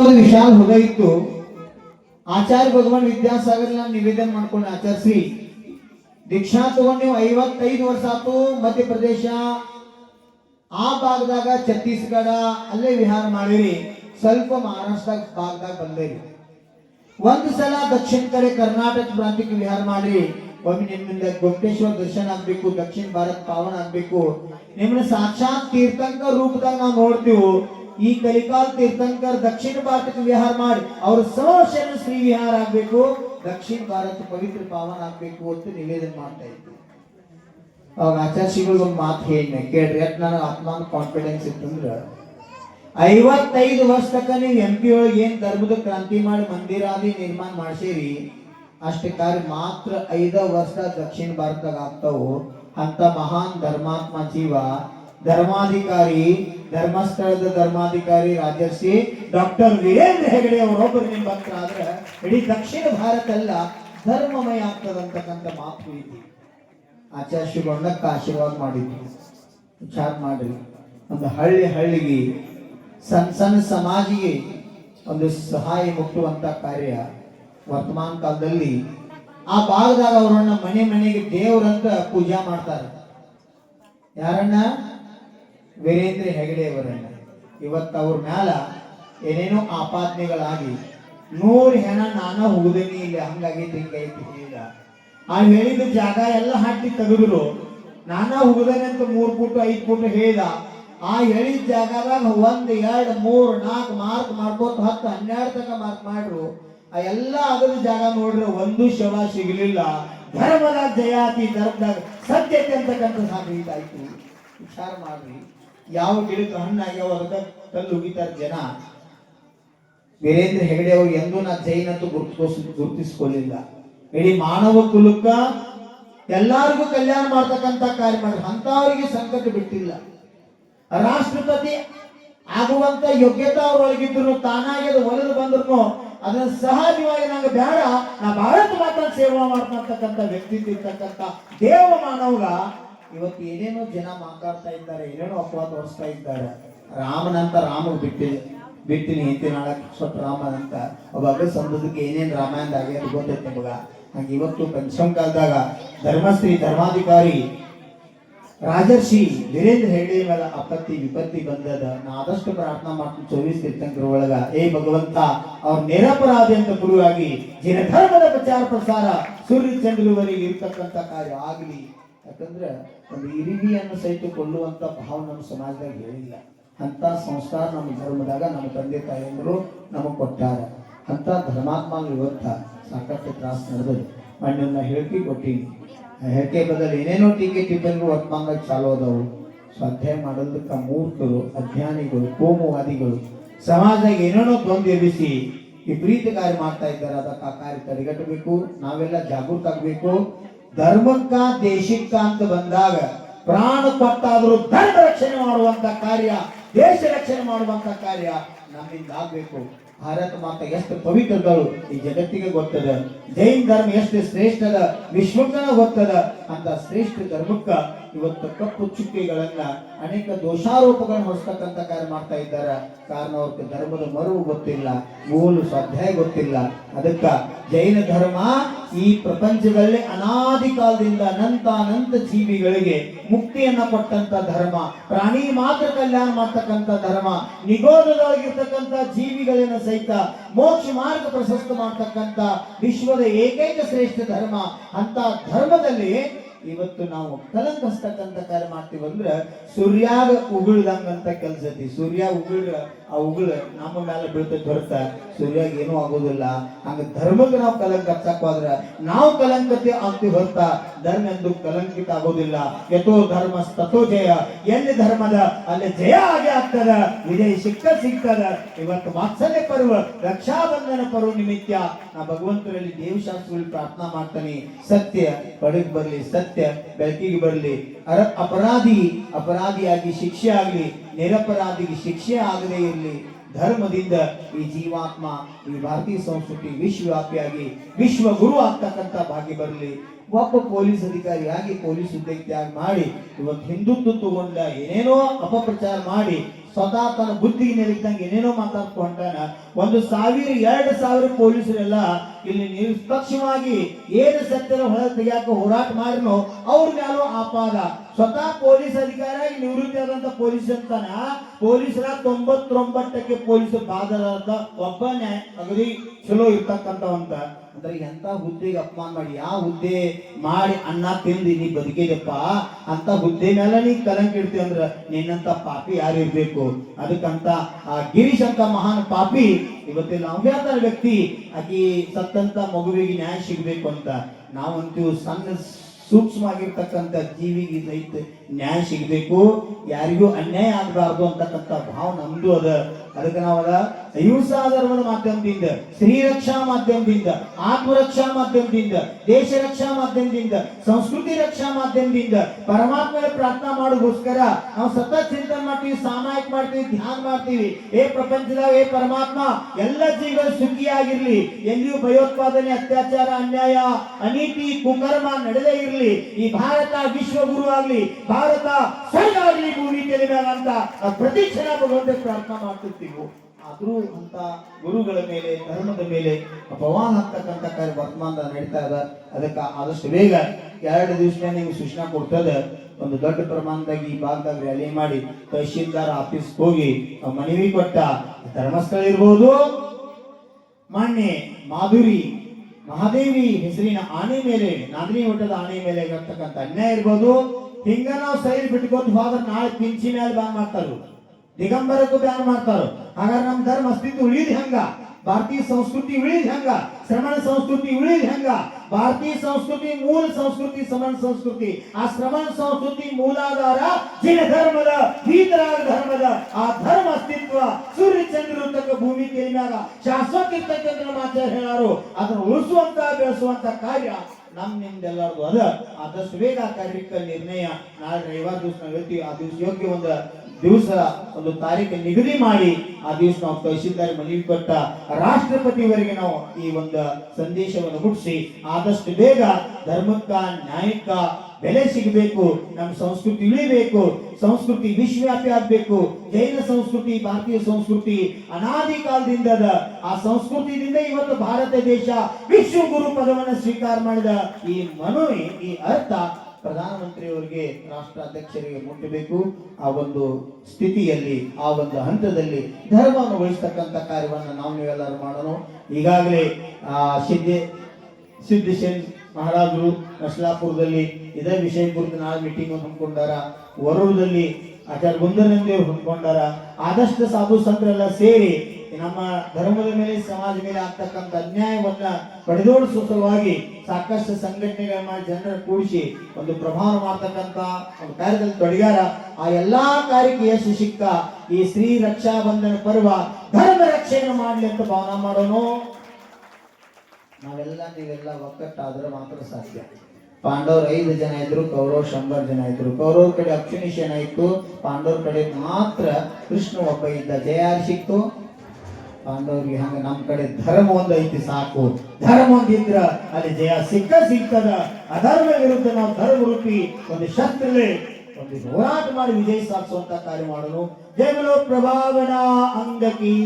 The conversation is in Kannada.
ಒಂದು ವಿಶಾಲ ಹೃದಯ ಇತ್ತು. ಆಚಾರ್ಯ ಭಗವಾನ್ ವಿದ್ಯಾಸಾಗರ್ ನಾನು ನಿವೇದನೆ ಮಾಡ್ಕೊಂಡು ಆಚರಿಸಿ. ದೀಕ್ಷಾ ತಗೊಂಡು ನೀವು ಐವತ್ತೈದು ವರ್ಷ ಆತು ಮಧ್ಯಪ್ರದೇಶ. ಆ ಭಾಗದಾಗ ಛತ್ತೀಸ್ಗಢ ಅಲ್ಲೇ ವಿಹಾರ ಮಾಡಿರಿ. ಸ್ವಲ್ಪ ಮಹಾರಾಷ್ಟ್ರ ಭಾಗದಾಗ ಬಂದಿರಿ. ಒಂದು ಸಲ ದಕ್ಷಿಣ ಕಡೆ ಕರ್ನಾಟಕ ಪ್ರಾಂತ್ಯಕ್ಕೆ ವಿಹಾರ ಮಾಡಿ ಒಮ್ಮೆ ನಿಮ್ಮಿಂದ ಗೊಪ್ಟೇಶ್ವರ ದರ್ಶನ ಆಗ್ಬೇಕು, ದಕ್ಷಿಣ ಭಾರತ ಪಾವನ ಆಗ್ಬೇಕು. ನಿಮ್ಮನ್ನ ಸಾಕ್ಷಾತ್ ತೀರ್ಥಂಕ ರೂಪದಾಗ ನಾವು ನೋಡ್ತೀವಿ. ಈ ಕಲಿಕಾಲ್ ತೀರ್ಥಂಕರ್ ದಕ್ಷಿಣ ಭಾರತಕ್ಕೆ ವಿಹಾರ ಮಾಡಿ, ಅವರು ಸಮವರ್ಷನು ಶ್ರೀ ವಿಹಾರ ಆಗ್ಬೇಕು, ದಕ್ಷಿಣ ಭಾರತ ಪವಿತ್ರ ಪಾವನ ಆಗ್ಬೇಕು ಅಂತ ನಿವೇದನೆ ಮಾಡ್ತಾ ಇದ್ರು ಅವಾಗ ಆಚಾರ್ಯಗಳು ಒಂದು ಮಾತು ಹೇಳಿ ಕೇಳ್ರಿ ಅಟ್ ನನಗೆ ಆತ್ಮಾನ ಕಾನ್ಫಿಡೆನ್ಸ್ ಇತ್ತಂದ್ರ, ಐವತ್ತೈದು ವರ್ಷ ತನಕ ನೀವು ಎಂ ಪಿ ಒಳಗೆ ಏನ್ ಧರ್ಮದ ಕ್ರಾಂತಿ ಮಾಡಿ ಮಂದಿರಾದಿ ನಿರ್ಮಾಣ ಮಾಡ್ಸಿರಿ ಅಷ್ಟೇ ಕಾರ್ಯ ಮಾತ್ರ ಐದ ವರ್ಷ ದಕ್ಷಿಣ ಭಾರತದಾಗ ಆಗ್ತಾವು, ಅಂತ ಮಹಾನ್ ಧರ್ಮಾತ್ಮ ಜೀವ, ಧರ್ಮಾಧಿಕಾರಿ ಧರ್ಮಸ್ಥಳದ ಧರ್ಮಾಧಿಕಾರಿ ರಾಜರ್ಷಿ ಡಾಕ್ಟರ್ ವೀರೇಂದ್ರ ಹೆಗಡೆ ಅವರೊಬ್ಬರು ನಿಮ್ಮ ಆದ್ರೆ ಇಡೀ ದಕ್ಷಿಣ ಭಾರತ ಎಲ್ಲ ಧರ್ಮಮಯ ಆಗ್ತದಂತಕ್ಕಂಥ ಮಾತು ಇದೆ. ಆಚಾರ್ಯಗಳನ್ನ ಆಶೀರ್ವಾದ ಮಾಡಿದ್ರು. ವಿಚಾರ ಮಾಡ್ರಿ. ಒಂದು ಹಳ್ಳಿ ಹಳ್ಳಿಗೆ ಸಣ್ಣ ಸಣ್ಣ ಸಮಾಜಿಗೆ ಒಂದು ಸಹಾಯ ಮುಟ್ಟುವಂತ ಕಾರ್ಯ ವರ್ತಮಾನ ಕಾಲದಲ್ಲಿ ಆ ಭಾಗದಾಗ ಅವರನ್ನ ಮನೆ ಮನೆಗೆ ದೇವರಂತ ಪೂಜಾ ಮಾಡ್ತಾರೆ. ಯಾರನ್ನ ವೀರೇಂದ್ರ ಹೆಗಡೆಯವರನ್ನ ಇವತ್ತು ಅವ್ರ ಮ್ಯಾಲ ಏನೇನೋ ಆಪಾದನೆಗಳಾಗಿ ನೂರು ಹೆಣ ನಾನ ಹೋಗುದೇನಿ ಇಲ್ಲ, ಹಂಗಾಗೈತಿ ಹಿಂಗೈತಿ ಹೇಳಿದ. ಆ ಹೇಳಿದ ಜಾಗ ಎಲ್ಲ ಹಾಕಿ ತೆಗೆದ್ರು. ನಾನ ಅಂತ ಮೂರ್ ಫುಟ್ ಐದ್ ಫುಟ್ ಹೇಳಿದ. ಆ ಹೇಳಿದ ಜಾಗದಾಗ ಒಂದ್, ಎರಡು, ಮೂರು, ನಾಲ್ಕು ಮಾರ್ಕ್ ಮಾಡ್ಕೊತ ಹತ್ತು, ಹನ್ನೆರಡು ತನಕ ಮಾರ್ಕ್ ಮಾಡ್ರು. ಆ ಎಲ್ಲ ಅದ್ರ ಜಾಗ ನೋಡ್ರೆ ಒಂದು ಶವ ಸಿಗಲಿಲ್ಲ. ಧರ್ಮದ ಜಯಾತಿ ಧರ್ಮದಾಗ ಸತ್ಯತೆ ಅಂತಕ್ಕಂಥ ಸಾಬೀತಾಯ್ತು. ವಿಚಾರ ಮಾಡ್ರಿ. ಯಾವ ಗಿಡಕ್ಕೆ ಹಣ್ಣಾಗ್ಯಾವ ಅದಕ್ಕೆ ಉಗಿತಾರ ಜನ. ವೀರೇಂದ್ರ ಹೆಗಡೆ ಅವರು ಎಂದೂ ನಾ ಜೈನ್ ಗುರುತಿಸ್ ಗುರುತಿಸ್ಕೊಳ್ಳಿಲ್ಲ ಇಡೀ ಮಾನವ ಕುಲಕ್ಕ ಎಲ್ಲಾರಿಗೂ ಕಲ್ಯಾಣ ಮಾಡ್ತಕ್ಕಂಥ ಕಾರ್ಯ ಮಾಡಿದ್ರು. ಅಂತವರಿಗೆ ಸಂಕಟ ಬಿಟ್ಟಿಲ್ಲ. ರಾಷ್ಟ್ರಪತಿ ಆಗುವಂತ ಯೋಗ್ಯತೆ ಅವ್ರೊಳಗಿದ್ರು ತಾನಾಗಿ ಅದು ಒಲಿದು ಬಂದ್ರು ಅದನ್ನ ಸಹಜವಾಗಿ ನಂಗೆ ಬೇಡ ನಾ ಭಾರತ ಮಾತ್ರ ಸೇವಾ ಮಾಡ್ತಕ್ಕಂಥ ವ್ಯಕ್ತಿತ್ವ ಇರ್ತಕ್ಕಂಥ ದೇವ ಮಾನವಗ ಇವತ್ತು ಏನೇನೋ ಜನ ಮಾತಾಡ್ತಾ ಇದ್ದಾರೆ, ಏನೇನೋ ಅಪವಾದ ತೋರಿಸ್ತಾ ಇದ್ದಾರೆ. ರಾಮನಂತ ರಾಮ ಬಿಟ್ಟಿ ಬಿಟ್ಟಿನಿ ಹಿಂತಿನ ಸ್ವಲ್ಪ ರಾಮನಂತ. ಅವಾಗ ಸಂಬಂಧಕ್ಕೆ ಏನೇನು ರಾಮಾಯಣದಾಗ ಅದು ಗೊತ್ತೈತೆ ನಿಮಗ. ಹಂಗೆ ಇವತ್ತು ಪಂಚಮ ಕಾಲದಾಗ ಧರ್ಮಶ್ರೀ ಧರ್ಮಾಧಿಕಾರಿ ರಾಜರ್ಷಿ ವೀರೇಂದ್ರ ಹೇಳಿ ಮೇಲೆ ಅಪತ್ತಿ ವಿಪತ್ತಿ ಬಂದದ. ನಾ ಆದಷ್ಟು ಪ್ರಾರ್ಥನಾ ಮಾಡ್ತೀನಿ ಚೌವೀಸ್ ತೀರ್ಥಂಕರ ಒಳಗ. ಏ ಭಗವಂತ, ಅವ್ರ ನಿರಪರಾಧಿ ಅಂತ ಗುರುವಾಗಿ ಜಿನ ಧರ್ಮದ ಪ್ರಚಾರ ಪ್ರಸಾರ ಸೂರ್ಯ ಚಂದ್ರವರಿಗೆ ಇರ್ತಕ್ಕಂಥ ಕಾರ್ಯ ಆಗಲಿ. ಯಾಕಂದ್ರೆ ಒಂದು ಇರಿವಿಯನ್ನು ಸಹಿತ ಕೊಲ್ಲುವಂತ ಭಾವ ನಮ್ಮ ಸಮಾಜದಾಗ ಹೇಳಿಲ್ಲ. ಅಂತ ಸಂಸ್ಕಾರ ನಮ್ಮ ಧರ್ಮದಾಗ ನಮ್ಮ ತಂದೆ ತಾಯಿಯಂದರು ನಮಗೆ ಕೊಟ್ಟಾರ. ಅಂತ ಧರ್ಮಾತ್ಮ ಇವತ್ತ ಸಾಕಷ್ಟು ತ್ರಾಸ ನಡೆದು ಮಣ್ಣನ್ನ ಹೇಳಿಕೆ ಕೊಟ್ಟೀನಿ. ಹೇಳಿಕೆ ಬದಲು ಏನೇನೋ ಟೀಕೆ ಟಿಪ್ಪಣಿಗಳು ವರ್ತಮಾನ ಚಾಲು ಅದಾವು ಸ್ವಾಧ್ಯಾಯ ಮಾಡೋದಕ್ಕೆ ಮೂರ್ಖರು ಅಜ್ಞಾನಿಗಳು, ಕೋಮುವಾದಿಗಳು, ಸಮಾಜದಾಗ ಏನೇನೋ ದ್ವಂದ್ವ ಎಬ್ಬಿಸಿ ವಿಪರೀತ ಕಾರ್ಯ ಮಾಡ್ತಾ ಇದ್ದಾರೆ. ಅದಕ್ಕೆ ಆ ಕಾರ್ಯ ತಡೆಗಟ್ಟಬೇಕು. ನಾವೆಲ್ಲ ಜಾಗೃತ ಆಗ್ಬೇಕು. ಧರ್ಮಕ್ಕ, ದೇಶಕ್ಕ ಅಂತ ಬಂದಾಗ ಪ್ರಾಣ ಕೊಟ್ಟಾದರೂ ಧರ್ಮ ರಕ್ಷಣೆ ಮಾಡುವಂತ ಕಾರ್ಯ, ದೇಶ ರಕ್ಷಣೆ ಮಾಡುವಂತ ಕಾರ್ಯ ನಮ್ಮಿಂದ ಆಗ್ಬೇಕು. ಭಾರತ ಮಾತ ಎಷ್ಟು ಪವಿತ್ರಗಳು ಈ ಜಗತ್ತಿಗೆ ಗೊತ್ತದ. ಜೈನ್ ಧರ್ಮ ಎಷ್ಟು ಶ್ರೇಷ್ಠದ, ವಿಶ್ವಕ್ಕನ ಗೊತ್ತದ. ಅಂತ ಶ್ರೇಷ್ಠ ಧರ್ಮಕ್ಕ ಇವತ್ತು ಕಪ್ಪು ಚುಕ್ಕಿಗಳನ್ನ ಅನೇಕ ದೋಷಾರೋಪಗಳನ್ನ ಹೊರಿಸ್ತಕ್ಕಂಥ ಕಾರ್ಯ ಮಾಡ್ತಾ ಇದ್ದಾರೆ. ಕಾರಣ ಅವ್ರಿಗೆ ಧರ್ಮದ ಮರುವು ಗೊತ್ತಿಲ್ಲ, ಮೂಲ ಸ್ವಾಧ್ಯಾಯ ಗೊತ್ತಿಲ್ಲ. ಅದಕ್ಕ ಜೈನ ಧರ್ಮ ಈ ಪ್ರಪಂಚದಲ್ಲಿ ಅನಾದಿ ಕಾಲದಿಂದ ಅನಂತ ಅನಂತ ಜೀವಿಗಳಿಗೆ ಮುಕ್ತಿಯನ್ನ ಕೊಟ್ಟಂತ ಧರ್ಮ, ಪ್ರಾಣಿ ಮಾತ್ರ ಕಲ್ಯಾಣ ಮಾಡ್ತಕ್ಕಂಥ ಧರ್ಮ ನಿಗೋಧದೊಳಗಿರ್ತಕ್ಕಂಥ ಜೀವಿಗಳನ್ನ ಸಹಿತ ಮೋಕ್ಷ ಮಾರ್ಗ ಪ್ರಶಸ್ತ ಮಾಡ್ತಕ್ಕಂಥ ವಿಶ್ವದ ಏಕೈಕ ಶ್ರೇಷ್ಠ ಧರ್ಮ ಅಂತ ಧರ್ಮದಲ್ಲಿ ಇವತ್ತು ನಾವು ಕಲಂಕಸ್ತಕ್ಕಂತ ಕಾರ್ಯ ಮಾಡ್ತೀವಿ ಅಂದ್ರೆ ಸೂರ್ಯಾಗ ಉಗುಳ್ದಂಗಂತ ಕೆಲಸ ಐತಿ. ಸೂರ್ಯ ಉಗುಳ್, ಆ ಉಗುಳು ನಮ್ಮ ಮೇಲೆ ಬೀಳ್ತೈತಿ ಹೊರತ ಸೂರ್ಯಾಗ ಏನೂ ಆಗೋದಿಲ್ಲ. ಹಂಗ ಧರ್ಮಕ್ಕೆ ನಾವು ಕಲಂಕ ಹೋದ್ರ ನಾವು ಕಲಂಕತೆ ಆಗ್ತಿ ಹೊರತ. ಧರ್ಮ ಎಂದು ಕಲಂಕಿತ ಆಗೋದಿಲ್ಲ. ಯಥೋ ಧರ್ಮ ತಥೋ ಜಯ. ಎಲ್ಲಿ ಧರ್ಮದ, ಅಲ್ಲಿ ಜಯ ಆಗೇ ಆಗ್ತದ. ವಿಜಯ ಸಿಕ್ಕ ಸಿಗ್ತದ. ಇವತ್ತು ವಾತ್ಸಲ್ಯ ಪರ್ವ, ರಕ್ಷಾಬಂಧನ ಪರ್ವ ನಿಮಿತ್ತ ನಾ ಭಗವಂತರಲ್ಲಿ ದೇವಶಾಸ್ತ್ರಗಳಲ್ಲಿ ಪ್ರಾರ್ಥನಾ ಮಾಡ್ತಾನೆ. ಸತ್ಯ ಬಡಗ್ ಬರಲಿ, ಸತ್ಯ. ಬೆಳಕಿಗೆ ಬರಲಿ. ಅರ ಅಪರಾಧಿ, ಅಪರಾಧಿಯಾಗಿ ಶಿಕ್ಷೆ ಆಗಲಿ, ನಿರಪರಾಧಿಗೆ ಶಿಕ್ಷೆ ಆಗದೇ ಇರಲಿ, ಧರ್ಮದಿಂದ ಈ ಜೀವಾತ್ಮ, ಈ ಭಾರತೀಯ ಸಂಸ್ಕೃತಿ ವಿಶ್ವವ್ಯಾಪಿಯಾಗಿ ವಿಶ್ವ ಗುರು ಆಗ್ತಕ್ಕಂಥ ಭಾಗ್ಯ ಬರಲಿ. ಒಬ್ಬ ಪೊಲೀಸ್ ಅಧಿಕಾರಿಯಾಗಿ ಪೊಲೀಸ್ ಉದ್ಯೋಗ ತ್ಯಾಗ ಮಾಡಿ, ಇವತ್ತು ಹಿಂದುತ್ವ ತಗೊಂಡ ಏನೇನೋ ಅಪಪ್ರಚಾರ ಮಾಡಿ ಸ್ವತಃ ತನ್ನ ಬುದ್ಧಿಗೆ ಇದ್ದಂಗೆ ಏನೇನೋ ಮಾತಾಡ್ಕೊಂಡಾನ ಒಂದು ಸಾವಿರ, ಎರಡು ಸಾವಿರ ಪೊಲೀಸರೆಲ್ಲ ಇಲ್ಲಿ ನಿಷ್ಪಕ್ಷವಾಗಿ ಏನು ಸತ್ಯನ ಹೊರ ತೆಗಿಯಾಕ ಹೋರಾಟ ಮಾಡಿನೋ ಅವ್ರ ಮೇಲೂ ಆಪಾದ. ಸ್ವತಃ ಪೊಲೀಸ್ ಅಧಿಕಾರ ಈ ನಿವೃತ್ತಿ ಆದಂತ ಪೊಲೀಸ್ ಅಂತಾನ? ಪೊಲೀಸರ ತೊಂಬತ್ತೊಂಬತ್ತಕ್ಕೆ ಪೊಲೀಸ್ ಬಾದರಾದ ಒಬ್ಬ ನ್ಯಾಯ ಅಗದಿ ಚಲೋ ಇರ್ತಕ್ಕಂಥವಂತ. ಅಂದ್ರೆ ಎಂತ ಹುದ್ದೆಗೆ ಅಪಮಾನ ಮಾಡಿ ಯಾವ ಹುದ್ದೆ ಮಾಡಿ ಅನ್ನ ತಿಂದು ನೀ ಬದುಕಿದಪ್ಪ ಅಂತ ಹುದ್ದೆ ಮೇಲೆ ನೀ ಕಲಂಕ ಇಡ್ತೀವಿ ಅಂದ್ರ ನಿನ್ನಂತ ಪಾಪಿ ಯಾರು ಇರ್ಬೇಕು? ಅದಕ್ಕಂತ ಆ ಗಿರೀಶ್ ಅಂತ ಮಹಾನ್ ಪಾಪಿ ಇವತ್ತಿನ ಅವ್ಯಾತ ವ್ಯಕ್ತಿ, ಆಕಿ ಸತ್ತಂತ ಮಗುವಿಗೆ ನ್ಯಾಯ ಸಿಗ್ಬೇಕು ಅಂತ. ನಾವಂತೂ ಸಣ್ಣ ಸೂಕ್ಷ್ಮವಾಗಿರ್ತಕ್ಕಂಥ ಜೀವಿಗೆ ಸಹಿತ ನ್ಯಾಯ ಸಿಗಬೇಕು. ಯಾರಿಗೂ ಅನ್ಯಾಯ ಆಗಬಾರ್ದು ಅಂತಕ್ಕಂಥ ಭಾವ ನಮ್ಮದು ಅದ. ಅದಕ್ಕೆ ನಾವದ ಧರ್ಮದ ಮಾಧ್ಯಮದಿಂದ ಸ್ತ್ರೀ ರಕ್ಷಾ ಮಾಧ್ಯಮದಿಂದ, ಆತ್ಮರಕ್ಷಾ ಮಾಧ್ಯಮದಿಂದ ದೇಶ ರಕ್ಷಾ ಮಾಧ್ಯಮದಿಂದ, ಸಂಸ್ಕೃತಿ ರಕ್ಷಾ ಮಾಧ್ಯಮದಿಂದ, ಪರಮಾತ್ಮನ ಪ್ರಾರ್ಥನಾ ಮಾಡೋಗೋಸ್ಕರ ನಾವು ಸತತ ಚಿಂತನೆ ಮಾಡ್ತೀವಿ, ಸಾಮಾಯಿಕ ಮಾಡ್ತೀವಿ, ಧ್ಯಾನ ಮಾಡ್ತೀವಿ. ಏ ಪ್ರಪಂಚದಾಗ ಏ ಪರಮಾತ್ಮ, ಎಲ್ಲ ಜೀವನ ಸುಖಿಯಾಗಿರ್ಲಿ ಎಲ್ಲಿಯೂ ಭಯೋತ್ಪಾದನೆ, ಅತ್ಯಾಚಾರ, ಅನ್ಯಾಯ, ಅನೀತಿ, ಕುಕರ್ಮ ನಡೆದೇ ಇರಲಿ, ಈ ಭಾರತ ವಿಶ್ವಗುರು ಆಗ್ಲಿ, ಭಾರತ ಸ್ವರ್ಗ ಆಗ್ಲಿ ಭೂಮಿ ತೆಲೆ ಅಂತ ಪ್ರತಿ ಕ್ಷಣ ಭಗವಂತ ಪ್ರಾರ್ಥನಾ ಮಾಡ್ತಿರ್ತೀವಿ. ಆದ್ರೂ ಅಂತ ಗುರುಗಳ ಮೇಲೆ, ಧರ್ಮದ ಮೇಲೆ ಅಪವಾದ ಆಗ್ತಕ್ಕಂಥ ಕಾರ್ಯ ವರ್ತಮಾನದ ನಡೀತಾ ಇದೆ. ಅದಕ್ಕೆ ಆದಷ್ಟು ಬೇಗ ಎರಡು ದಿವಸ ನಿಮ್ಗೆ ಸೂಚನಾ ಕೊಡ್ತದೆ. ಒಂದು ದೊಡ್ಡ ಪ್ರಮಾಣದಾಗ ಈ ಭಾಗದಾಗ ರ್ಯಾಲಿ ಮಾಡಿ ತಹಶೀಲ್ದಾರ್ ಆಫೀಸ್ ಹೋಗಿ ಮನವಿ ಕೊಟ್ಟ ಧರ್ಮಸ್ಥಳ ಇರ್ಬೋದು, ಮಾನ್ಯ ಮಾಧುರಿ, ಮಹಾದೇವಿ ಹೆಸರಿನ ಆನೆ ಮೇಲೆ, ನಾಂದಿನಿ ಮಠದ ಆನೆ ಮೇಲೆ ಇರತಕ್ಕಂಥ ಅನ್ಯಾಯ ಇರ್ಬೋದು. ಹಿಂಗ ನಾವು ಸೈಡ್ ಬಿಟ್ಕೊಂಡು ಹೋದ್ರೆ ನಾಳೆ ಪಿಂಚಿ ಮೇಲೆ ಬ್ಯಾನ್ ಮಾಡ್ತಾರ. ದಿಗಂಬರಕ್ಕೂ ಬ್ಯಾನ್ ಮಾಡ್ತಾರ. ಹಾಗಾದ್ರೆ ನಮ್ಮ ಧರ್ಮ ಅಸ್ತಿತ್ವ ಉಳಿದ್ ಹೆಂಗ? ಭಾರತೀಯ ಸಂಸ್ಕೃತಿ ಉಳಿದ್ ಹೆಂಗ? ಶ್ರಮಣ ಸಂಸ್ಕೃತಿ ಉಳಿದ್ ಹೆಂಗ? ಭಾರತೀಯ ಸಂಸ್ಕೃತಿ ಮೂಲ ಸಂಸ್ಕೃತಿ, ಶ್ರಮಣ ಸಂಸ್ಕೃತಿ. ಆ ಶ್ರಮಣ ಸಂಸ್ಕೃತಿ ಮೂಲಾಧಾರ ಜಿನ ಧರ್ಮದ ವೀತರಾಗ ಧರ್ಮದ. ಆ ಧರ್ಮ ಅಸ್ತಿತ್ವ ಸೂರ್ಯ ಚಂದ್ರ ಭೂಮಿ ಕೇಳಿದಾಗ ಶಾಶ್ವತ ಇರ್ತಕ್ಕಂಥ ನಮ್ಮ ಆಚಾರ್ಯ ಹೇಳಾರು ಅದನ್ನು ಉಳಿಸುವಂತ, ಬೆಳೆಸುವಂತ ಕಾರ್ಯ ನಮ್ ನಿಮ್ದೆಲ್ಲರಿಗೂ ಅದ. ಆದಷ್ಟು ಬೇಗ ಕಾರ್ಯಕ್ಕೆ ನಿರ್ಣಯ. ನಾಳೆ ರವಿವಾರ ದಿವಸ ನಾವು ಆ ದಿವಸ ಯೋಗ್ಯ ಒಂದು ದಿವಸ ಒಂದು ತಾರೀಕು ನಿಗದಿ ಮಾಡಿ ಆ ದಿವಸ ನಾವು ತಹಶೀಲ್ದಾರ್ ಮನವಿ ಕೊಟ್ಟ ರಾಷ್ಟ್ರಪತಿಯವರಿಗೆ ನಾವು ಈ ಒಂದು ಸಂದೇಶವನ್ನು ಮುಟ್ಟಿಸಿ ಆದಷ್ಟು ಬೇಗ ಧರ್ಮಕ್ಕ, ನ್ಯಾಯಕ್ಕ ಬೆಲೆ ಸಿಗಬೇಕು, ನಮ್ಮ ಸಂಸ್ಕೃತಿ ಇಳಿಬೇಕು ಸಂಸ್ಕೃತಿ ವಿಶ್ವವ್ಯಾಪಿ ಆಗ್ಬೇಕು, ಜೈನ ಸಂಸ್ಕೃತಿ, ಭಾರತೀಯ ಸಂಸ್ಕೃತಿ ಅನಾದಿ ಕಾಲದಿಂದ. ಆ ಸಂಸ್ಕೃತಿಯಿಂದ ಇವತ್ತು ಭಾರತ ದೇಶ ವಿಶ್ವ ಗುರು ಪದವನ್ನು ಸ್ವೀಕಾರ ಮಾಡಿದ ಈ ಮನವಿ ಈ ಅರ್ಥ ಪ್ರಧಾನಮಂತ್ರಿಯವರಿಗೆ ರಾಷ್ಟ್ರಾಧ್ಯಕ್ಷರಿಗೆ ಮುಟ್ಟಬೇಕು. ಆ ಒಂದು ಸ್ಥಿತಿಯಲ್ಲಿ, ಆ ಒಂದು ಹಂತದಲ್ಲಿ ಧರ್ಮವನ್ನು ಉಳಿಸ್ತಕ್ಕಂಥ ಕಾರ್ಯವನ್ನು ನಾವು ನೀವೆಲ್ಲರೂ ಮಾಡೋಣ. ಈಗಾಗಲೇ, ಆ ಸಿದ್ಧೆ ಸೇನ್ ಮಹಾರಾಜರು ನಸ್ಲಾಪುರದಲ್ಲಿ ಇದೇ ವಿಷಯ ಕುರಿತು ನಾಳೆ ಮೀಟಿಂಗ್ ಹಮ್ಮಿಕೊಂಡಾರ. ವರೂರದಲ್ಲಿ ಆಚಾರ ಗುಂದರಂದೇವ್ರು ಹಮ್ಮಿಕೊಂಡಾರ. ಆದಷ್ಟು ಸಾಧು ಸಂತರೆಲ್ಲ ಸೇರಿ ನಮ್ಮ ಧರ್ಮದ ಮೇಲೆ, ಸಮಾಜ ಮೇಲೆ ಆಗ್ತಕ್ಕಂಥ ಅನ್ಯಾಯವನ್ನ ಪಡೆದೋಡಿಸುವ ಸಲುವಾಗಿ ಸಾಕಷ್ಟು ಸಂಘಟನೆಗಳನ್ನ ಜನರ ಕೂಡಿಸಿ ಒಂದು ಪ್ರಭಾವ ಮಾಡ್ತಕ್ಕಂಥ ಒಂದು ಕಾರ್ಯದಲ್ಲಿ ತೊಡಗಾರ ಆ ಎಲ್ಲಾ ಕಾರ್ಯಕ್ಕೆ ಯಶಸ್ಸು ಸಿಕ್ಕ ಈ ಸ್ತ್ರೀ ರಕ್ಷಾ ಬಂಧನ ಪರ್ವ ಧರ್ಮ ರಕ್ಷಣೆ ಮಾಡಲಿ ಅಂತ ಭಾವನಾ ಮಾಡೋನು. ನಾವೆಲ್ಲ ನೀವೆಲ್ಲ ಒಕ್ಕಟ್ಟಾದ್ರೆ ಮಾತ್ರ ಸಾಧ್ಯ. ಪಾಂಡವ್ರ ಐದು ಜನ ಇದ್ರು ಕೌರವ್ ಶಂಬರ್ ಜನ ಇದ್ರು. ಕೌರವ್ರ ಕಡೆ ಅಕ್ಷುನಿಶನ ಇತ್ತು. ಪಾಂಡವ್ರ ಕಡೆ ಮಾತ್ರ ಕೃಷ್ಣ ಒಬ್ಬ ಇದ್ದ. ಜಯ ಸಿಕ್ತು. ಪಾಂಡವ್ರಿಗೆ ಹಂಗ ನಮ್ಮ ಕಡೆ ಧರ್ಮ ಒಂದೈತಿ ಸಾಕು. ಧರ್ಮ ಒಂದಿದ್ರ ಅಲ್ಲಿ ಜಯ ಸಿಕ್ಕ ಸಿಕ್ಕದ ಅಧರ್ಮ ವಿರುದ್ಧ ನಾವು ಧರ್ಮ ರೂಪಿ ಒಂದು ಶಸ್ತ್ರವೇ ಒಂದು ಹೋರಾಟ ಮಾಡಿ ವಿಜಯ ಸಾಧಿಸುವಂತ ಕಾರ್ಯ ಮಾಡಲು ಜಯಗಳು ಪ್ರಭಾವನಾ ಅಂಗಕಿ.